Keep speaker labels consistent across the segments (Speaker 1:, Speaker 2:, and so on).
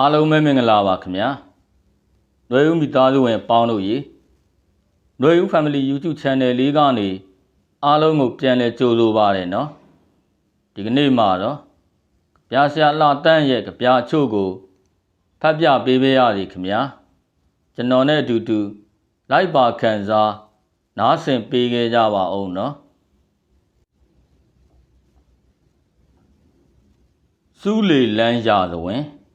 Speaker 1: အားလုံးပဲမင်္ဂလာပါခင်ဗျာ။လွယ်ဦးမိသားစုဝင်ပေါင်းလို့ရေလွယ်ဦး Family YouTube Channel လေးကနေအားလုံးကိုပြန်လည်ကြိုဆိုပါရနော်။ဒီကနေ့မှာတော့ပြားဆရာလှတန့်ရဲ့ကြပြားချို့ကိုဖတ်ပြပေးပေးရစီခင်ဗျာ။ကျွန်တော်နဲ့အတူတူလိုက်ပါခံစားနားဆင်ပေးခဲ့ကြပါအောင်နော်။စူးလေလန်းရသဝင်။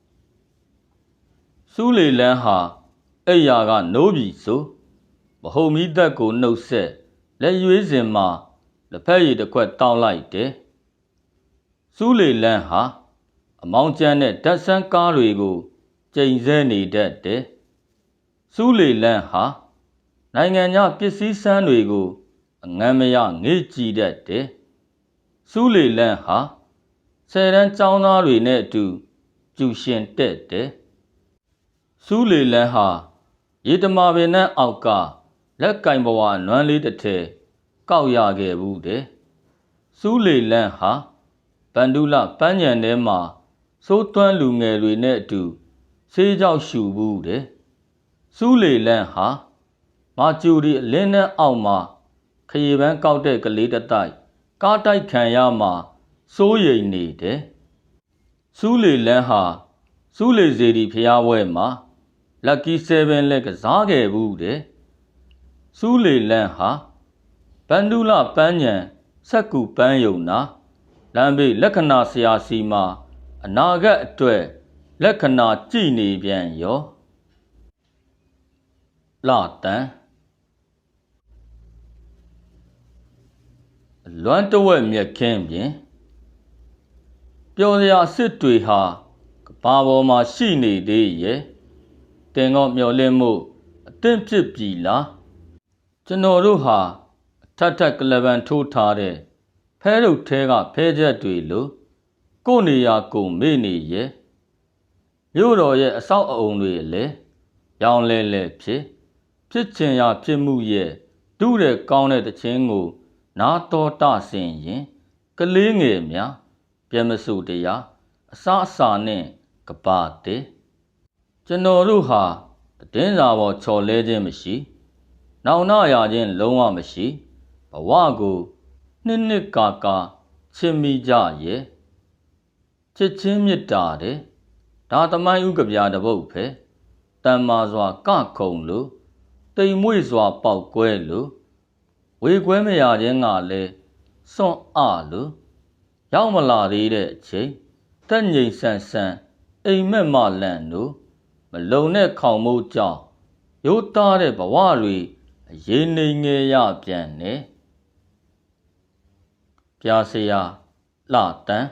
Speaker 1: စူးလေလန်းဟာအိယာကနိုးပြီဆိုမဟုံမီသက်ကိုနှုတ်ဆက်လက်ရွေးစင်မှာလက်ဖက်ရည်တစ်ခွက်တောင်းလိုက်တယ်စူးလေလန်းဟာအမောင်းကျန်းတဲ့ဓာတ်ဆန်းကားတွေကိုကျိန်ဆဲနေတတ်တယ်စူးလေလန်းဟာနိုင်ငံခြားပစ္စည်းစမ်းတွေကိုအငမ်းမရငေ့ကြည့်တတ်တယ်စူးလေလန်းဟာဆယ်တန်းចောင်းသားတွေနဲ့အတူကျူရှင်တက်တယ် စူးလေလန်းဟာရေတမာပင်နဲ့အောက်ကလက်ကင်ဘဝနွမ်းလေးတစ်ထည်ကောက်ရခဲ့ဘူးတဲ့စူးလေလန်းဟာဗန္ဒုလပန်းညံထဲမှာစိုးသွမ်းလူငယ်တွေနဲ့အတူဆေးကြောက်ရှူဘူးတဲ့စူးလေလန်းဟာမာကျူရီအလင်းနဲ့အောက်မှာခရီးပန်းကောက်တဲ့ကလေးတစ်တိုက်ကားတိုက်ခံရမှာစိုးရိမ်နေတယ်စူးလေလန်းဟာစူးလေစေဒီဖျားပွဲမှာ lucky 7လက်ကစားခဲ့ဘူးတဲ့စူးလေလန်းဟာဗန္ဒုလပန်းညံစက်ကူပန်းယုံနာလမ်းဘေးလက္ခဏာဆရာစီမှာအနာဂတ်အတွက်လက္ခဏာကြည်နေပြန်ရောလာတန်လွမ်းတဝက်မြက်ခင်းပြင်ပျော်စရာစစ်တွေဟာကဘာပေါ်မှာရှိနေသေးရဲ့ တင်ကောမျောလင့်မှုအသင့်ဖြစ်ပြီလားကျွန်တော်တို့ဟာအထက်ထက်ကလပန်ထိုးထားတဲ့ဖဲရုပ်ထဲကဖဲချက်တွေလိုကို့နေရာကိုမေ့နေရဲ့မြို့တော်ရဲ့အဆောက်အအုံတွေလည်းရောင်လဲလဲဖြစ်ဖြစ်ချင်ရာဖြစ်မှုရဲ့ဒုတဲ့ကောင်းတဲ့တခြင်းကို နာတော်တဆင်ရင်ကလေးငယ်များပြမစုတရားအစအစာနဲ့ကပါတဲ့ ကျွန်တော်တို့ဟာတည်င်းစာပေါ်ချော်လဲခြင်းမရှိ။နောင်နာရခြင်းလုံးဝမရှိ။ဘဝကိုနှစ်နှစ်ကာကာချစ်မိကြရဲ့။ချစ်ချင်းမေတ္တာတဲ့။ဒါသမိုင်းဥကဗျာတပုတ်ပဲ။တမ္မာစွာကခုံလို့တိမ်မွေ့စွာပေါက်ကွဲလို့ဝေကွဲမရခြင်းကလည်းစွန့်အလို့ရောက်မလာသေးတဲ့အချိန်တက်ငိမ်ဆန်ဆန်အိမ်မက်မလန့်တို့ မလုံတဲ့ခေါင်မိုးကြောင့်ရိုးသားတဲ့ဘဝတွေအရေးနေငယ်ရပြန်နေပြာစရာလှတန်း